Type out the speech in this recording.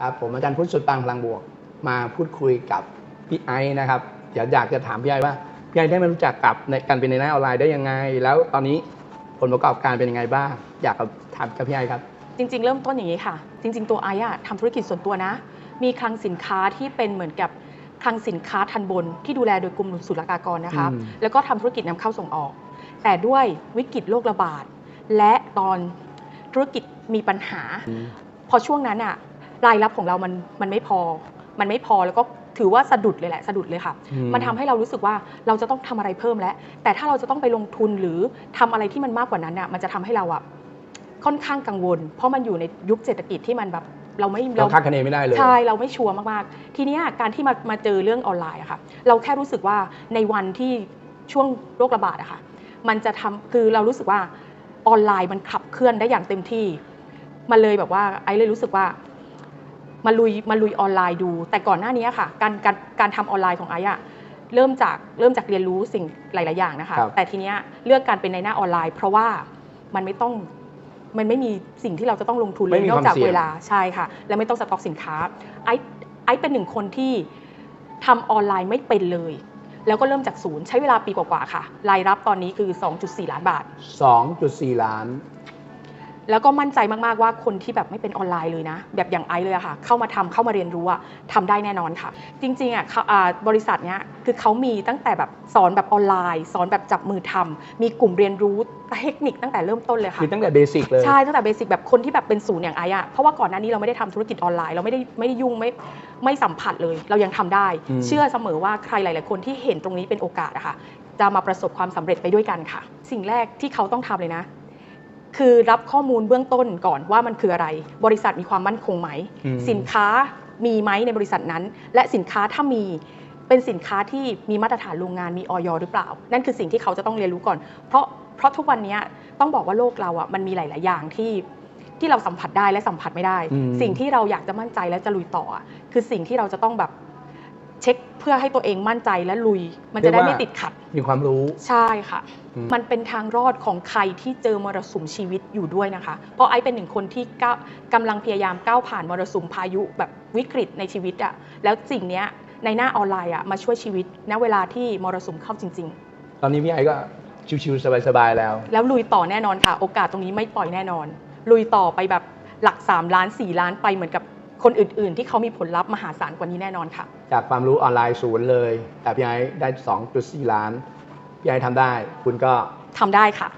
ครับผมอาจารย์พุทธสุดปังพลังบวก มาพูดคุยกับพี่ไอซ์นะครับเดี๋ยวอยากจะถามพี่ไอซ์ว่าพี่ไอซ์ได้มารู้จักกับในการเป็นในหน้าออนไลน์ได้ยังไง แล้วตอนนี้ผลประกอบการเป็นยังไงบ้าง อยากถามกับพี่ไอซ์ครับ จริง ๆ เริ่มต้นอย่างนี้ค่ะ จริง ๆ ตัวไอ้อะทำธุรกิจส่วนตัวนะ มีคลังสินค้าที่เป็นเหมือนกับคลังสินค้าทันบนที่ดูแลโดยกรมศุลกากรนะคะ อืม แล้วก็ทำธุรกิจนำเข้าส่งออก แต่ด้วยวิกฤตโรคระบาด และตอนธุรกิจมีปัญหา พอช่วงนั้นอะ รายรับของเรามันมันไม่พอ มันไม่พอแล้วก็ถือว่าสะดุดเลยแหละสะดุดเลยค่ะอืมมันทำให้เรารู้สึกว่าเราจะต้องทำอะไรเพิ่มแล้ว แต่ถ้าเราจะต้องไปลงทุนหรือทำอะไรที่มันมากกว่านั้นอะมันจะทำให้เราอะค่อนข้างกังวล เพราะมันอยู่ในยุคเศรษฐกิจที่มันแบบเราไม่เราคาดคะเนไม่ได้เลยใช่เราไม่ชัวร์มากๆ ทีเนี้ยการที่มามาเจอเรื่องออนไลน์อะค่ะเราแค่รู้สึกว่าในวันที่ช่วงโรคระบาดอะค่ะมันจะทำคือเรารู้สึกว่าออนไลน์มันขับเคลื่อนได้อย่างเต็มที่ มันเลยแบบว่าไอ้เลยรู้สึกว่า มาลุยมาลุยออนไลน์ดู แต่ก่อนหน้านี้ค่ะ การการการทำออนไลน์ของไอ้อะเริ่มจากเริ่มจากเรียนรู้สิ่งหลาย ๆ อย่างนะคะ ครับ แต่ทีเนี้ยเลือกการเป็นในหน้าออนไลน์ เพราะว่ามันไม่ต้องมันไม่มีสิ่งที่เราจะต้องลงทุนเลไม่ยมีนอกจากความเสี่ยง เวลาใช่ค่ะ และไม่ต้องสต็อกสินค้าไอ้ไอ้เป็นหนึ่งคนที่ทำออนไลน์ไม่เป็นเลย แล้วก็เริ่มจากศูนย์ใช้เวลาปีกว่า ๆ ค่ะ รายรับตอนนี้คือ 2.4 ล้านบาท 2.4 ล้าน แล้วก็มั่นใจมากๆว่าคนที่แบบไม่เป็นออนไลน์เลยนะ แบบอย่างไอซ์เลยอะค่ะ เข้ามาทำเข้ามาเรียนรู้อะทำได้แน่นอนค่ะ จริงๆอะเขาอ่าบริษัทเนี้ยคือเขามีตั้งแต่แบบสอนแบบออนไลน์ สอนแบบจับมือทำมีกลุ่มเรียนรู้เทคนิคตั้งแต่เริ่มต้นเลยค่ะคือตั้งแต่เบสิกเลยใช่ตั้งแต่เบสิกแบบคนที่แบบเป็นศูนย์อย่างไอ้อะเพราะว่าก่อนหน้านี้เราไม่ได้ทำธุรกิจออนไลน์เราไม่ได้ไม่ได้ยุ่งไม่ไม่สัมผัสเลย เรายังทำได้อืมเชื่อเสมอว่าใครหลาย ๆ คนที่เห็นตรงนี้เป็นโอกาสอะค่ะจะมาประสบความสำเร็จไปด้วยกันค่ะ สิ่งแรกที่เขาต้องทำเลยนะ คือรับข้อมูลเบื้องต้นก่อนว่ามันคืออะไร บริษัทมีความมั่นคงไหมอืมสินค้ามีไหมในบริษัทนั้น และสินค้าถ้ามีเป็นสินค้าที่มีมาตรฐานโรงงานมีออยหรือเปล่า นั่นคือสิ่งที่เขาจะต้องเรียนรู้ก่อน เพราะเพราะทุกวันนี้ต้องบอกว่าโลกเราอะมันมีหลาย ๆ อย่างที่ที่เราสัมผัสได้และสัมผัสไม่ได้อืมสิ่งที่เราอยากจะมั่นใจและจะลุยต่ออะคือสิ่งที่เราจะต้องแบบ เช็คเพื่อให้ตัวเองมั่นใจและลุย มันจะได้ไม่ติดขัด มีความรู้ ใช่ค่ะอืมมันเป็นทางรอดของใครที่เจอมรสุมชีวิตอยู่ด้วยนะคะ เพราะไอ้เป็นหนึ่งคนที่ก้าวกำลังพยายามก้าวผ่านมรสุมพายุแบบวิกฤตในชีวิตอะแล้วสิ่งเนี้ยในหน้าออนไลน์อะมาช่วยชีวิตณเวลาที่มรสุมเข้าจริงตอนนี้พี่ไอก็ชิวๆสบายๆแล้วๆแล้วลุยต่อแน่นอนค่ะ โอกาสตรงนี้ไม่ปล่อยแน่นอน ลุยต่อไปแบบหลัก 3 ล้าน 4 ล้านไปเหมือนกับ คนอื่น ๆ ที่เขามีผลลัพธ์มหาศาลกว่านี้แน่นอนค่ะ จากความรู้ออนไลน์ศูนย์เลย แต่พี่ไอได้ 2.4 ล้าน พี่ไอทำได้ คุณก็ทำได้ค่ะ